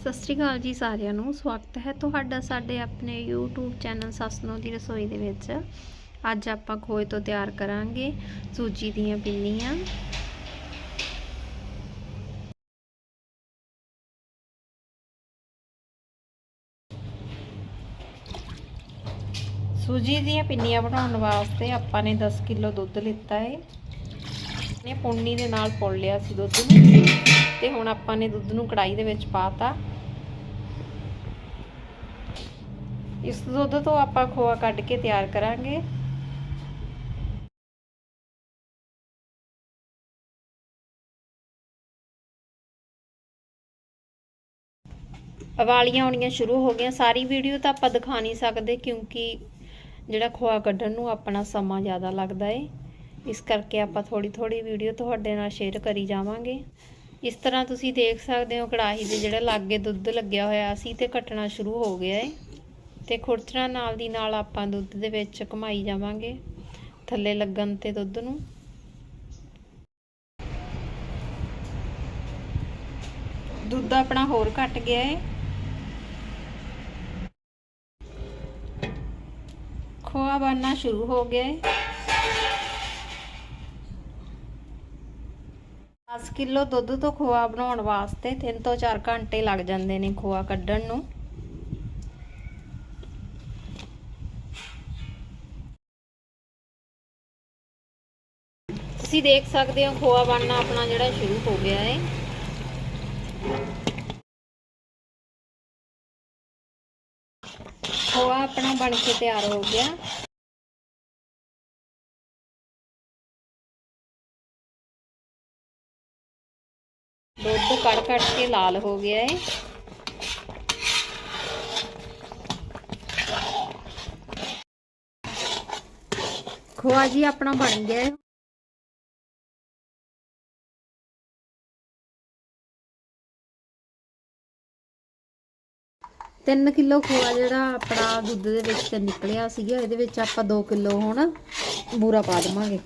ਸਤਿ ਸ਼੍ਰੀ ਅਕਾਲ ਜੀ ਸਾਰਿਆਂ ਨੂੰ, ਸਵਾਗਤ ਹੈ ਤੁਹਾਡਾ ਸਾਡੇ ਆਪਣੇ YouTube ਚੈਨਲ ਸਸਨੋ ਦੀ ਰਸੋਈ ਦੇ ਵਿੱਚ। ਅੱਜ ਆਪਾਂ ਖੋਏ ਤੋਂ ਤਿਆਰ ਕਰਾਂਗੇ ਸੂਜੀ ਦੀਆਂ ਪਿੰਨੀਆਂ। ਸੂਜੀ ਦੀਆਂ ਪਿੰਨੀਆਂ ਬਣਾਉਣ ਵਾਸਤੇ ਆਪਾਂ ਨੇ 10 ਕਿਲੋ ਦੁੱਧ ਲਿੱਤਾ ਹੈ ਨੇ ਪੁੰਨੀ ਦੇ ਨਾਲ ਪੁੱਲ ਲਿਆ ਸੀ ਦੁੱਧ ਨੂੰ। ਤੇ ਹੁਣ ਆਪਾਂ ਨੇ ਦੁੱਧ ਨੂੰ ਕੜਾਈ ਦੇ ਵਿੱਚ ਪਾਤਾ ਇਸ ਦੁੱਧ ਤੋਂ ਆਪਾਂ ਖੋਆ ਕੱਢ ਕੇ ਤਿਆਰ ਕਰਾਂਗੇ। ਵਾਲੀਆਂ ਆਉਣੀਆਂ ਸ਼ੁਰੂ ਹੋ ਗਈਆਂ। ਸਾਰੀ ਵੀਡੀਓ ਤਾਂ ਆਪਾਂ ਦਿਖਾ ਨਹੀਂ ਸਕਦੇ ਕਿਉਂਕਿ ਜਿਹੜਾ ਖੋਆ ਕੱਢਣ ਨੂੰ ਆਪਣਾ ਸਮਾਂ ਜ਼ਿਆਦਾ ਲੱਗਦਾ ਏ। ਇਸ ਕਰਕੇ ਆਪਾਂ ਥੋੜੀ ਥੋੜੀ ਵੀਡੀਓ ਤੁਹਾਡੇ ਨਾਲ ਸ਼ੇਅਰ ਕਰੀ ਜਾਵਾਂਗੇ। ਇਸ ਤਰ੍ਹਾਂ ਤੁਸੀਂ ਦੇਖ ਸਕਦੇ ਹੋ ਕੜਾਹੀ ਦੇ ਜਿਹੜਾ ਲਾਗੇ ਦੁੱਧ ਲੱਗਿਆ ਹੋਇਆ ਸੀ ਤੇ ਕੱਟਣਾ ਸ਼ੁਰੂ ਹੋ ਗਿਆ ਏ। ਤੇ ਖੁਰਚਣਾ ਨਾਲ ਦੀ ਨਾਲ ਆਪਾਂ ਦੁੱਧ ਦੇ ਵਿੱਚ ਘੁਮਾਈ ਜਾਵਾਂਗੇ, ਥੱਲੇ ਲੱਗਣ ਤੇ ਦੁੱਧ ਨੂੰ। ਦੁੱਧ ਆਪਣਾ ਹੋਰ ਘਟ ਗਿਆ ਏ। ਖੋਆ ਬਣਨਾ ਸ਼ੁਰੂ ਹੋ ਗਿਆ ਏ। 10 ਕਿਲੋ ਦੁੱਧ ਤੋਂ ਖੋਆ ਬਣਾਉਣ ਵਾਸਤੇ 3 ਤੋਂ 4 ਘੰਟੇ ਲੱਗ ਜਾਂਦੇ ਨੇ ਖੋਆ ਕੱਢਣ ਨੂੰ। ਤੁਸੀਂ ਦੇਖ ਸਕਦੇ ਹੋ, ਖੋਆ ਬਣਨਾ ਆਪਣਾ ਜਿਹੜਾ ਸ਼ੁਰੂ ਹੋ ਗਿਆ ਹੈ। ਖੋਆ ਆਪਣਾ ਬਣ ਕੇ ਤਿਆਰ ਹੋ ਗਿਆ। ਦੁੱਧ ਕੜ ਕੜ ਕੇ ਲਾਲ ਹੋ ਗਿਆ ਹੈ। ਖੋਆ ਜੀ ਆਪਣਾ ਬਣ ਗਿਆ ਹੈ। ਤਿੰਨ ਕਿਲੋ ਖੋਆ ਜਿਹੜਾ ਆਪਣਾ ਦੁੱਧ ਦੇ ਵਿੱਚ ਨਿਕਲਿਆ ਸੀਗਾ, ਇਹਦੇ ਵਿੱਚ ਆਪਾਂ 2 ਕਿਲੋ ਹੁਣ ਬੂਰਾ ਪਾ ਦੇਵਾਂਗੇ।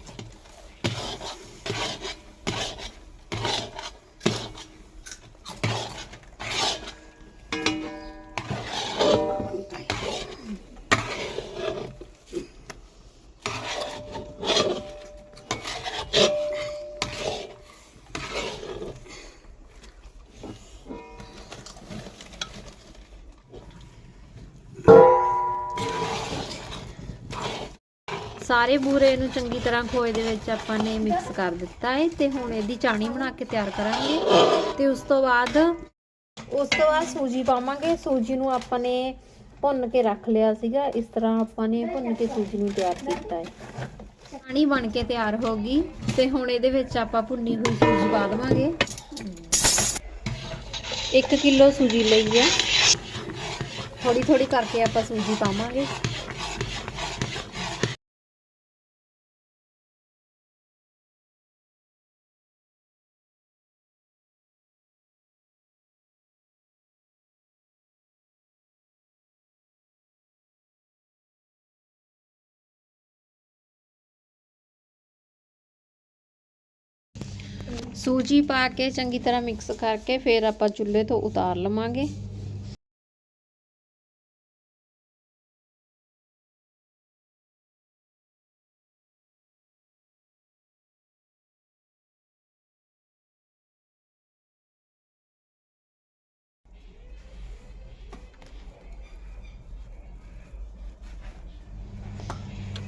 ਸਾਰੇ ਬੂਰੇ ਨੂੰ ਚੰਗੀ ਤਰ੍ਹਾਂ ਖੋਏ ਦੇ ਵਿੱਚ ਆਪਾਂ ਨੇ ਮਿਕਸ ਕਰ ਦਿੱਤਾ ਹੈ ਤੇ ਹੁਣ ਇਹਦੀ ਚਾਣੀ ਬਣਾ ਕੇ ਤਿਆਰ ਕਰਾਂਗੇ। ਤੇ ਉਸ ਤੋਂ ਬਾਅਦ, ਉਸ ਤੋਂ ਬਾਅਦ ਸੂਜੀ ਪਾਵਾਂਗੇ। ਸੂਜੀ ਨੂੰ ਆਪਾਂ ਨੇ ਭੁੰਨ ਕੇ ਰੱਖ ਲਿਆ ਸੀਗਾ। ਇਸ ਤਰ੍ਹਾਂ ਆਪਾਂ ਨੇ ਭੁੰਨ ਕੇ ਸੂਜੀ ਨੂੰ ਤਿਆਰ ਕੀਤਾ ਹੈ ਚਾਣੀ ਬਣ ਕੇ ਤਿਆਰ ਹੋ ਗਈ। ਤੇ ਹੁਣ ਇਹਦੇ ਵਿੱਚ ਆਪਾਂ ਭੁੰਨੀ ਹੋਈ ਸੂਜੀ ਪਾ ਦੇਵਾਂਗੇ। 1 ਕਿਲੋ ਸੂਜੀ ਲਈ ਹੈ ਥੋੜੀ ਥੋੜੀ ਕਰਕੇ ਆਪਾਂ ਸੂਜੀ ਪਾਵਾਂਗੇ। ਸੂਜੀ ਪਾ ਕੇ ਚੰਗੀ ਤਰ੍ਹਾਂ ਮਿਕਸ ਕਰਕੇ ਫਿਰ ਆਪਾਂ ਚੁੱਲ੍ਹੇ ਤੋਂ ਉਤਾਰ ਲਵਾਂਗੇ।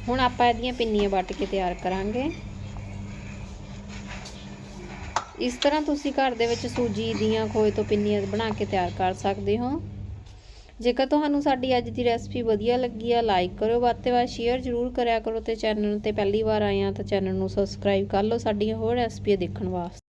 ਹੁਣ ਆਪਾਂ ਇਹਦੀਆਂ ਪਿੰਨੀਆਂ ਵੱਟ ਕੇ ਤਿਆਰ ਕਰਾਂਗੇ। ਇਸ ਤਰ੍ਹਾਂ ਤੁਸੀਂ ਘਰ ਦੇ ਵਿੱਚ ਸੂਜੀ, ਦੀਆਂ, ਖੋਏ ਤੋਂ ਪਿੰਨੀਆਂ ਬਣਾ ਕੇ ਤਿਆਰ ਕਰ ਸਕਦੇ ਹੋ। ਜੇਕਰ ਤੁਹਾਨੂੰ ਸਾਡੀ ਅੱਜ ਦੀ ਰੈਸਪੀ ਵਧੀਆ ਲੱਗੀ ਆ, ਲਾਈਕ ਕਰੋ ਵੱਧ ਤੋਂ ਵੱਧ ਸ਼ੇਅਰ ਜ਼ਰੂਰ ਕਰਿਆ ਕਰੋ ਤੇ ਚੈਨਲ ਤੇ ਪਹਿਲੀ ਵਾਰ ਆਏ ਆ ਤਾਂ ਚੈਨਲ ਨੂੰ ਸਬਸਕ੍ਰਾਈਬ ਕਰ ਲਓ ਸਾਡੀਆਂ ਹੋਰ ਰੈਸਪੀਆਂ ਦੇਖਣ ਵਾਸਤੇ।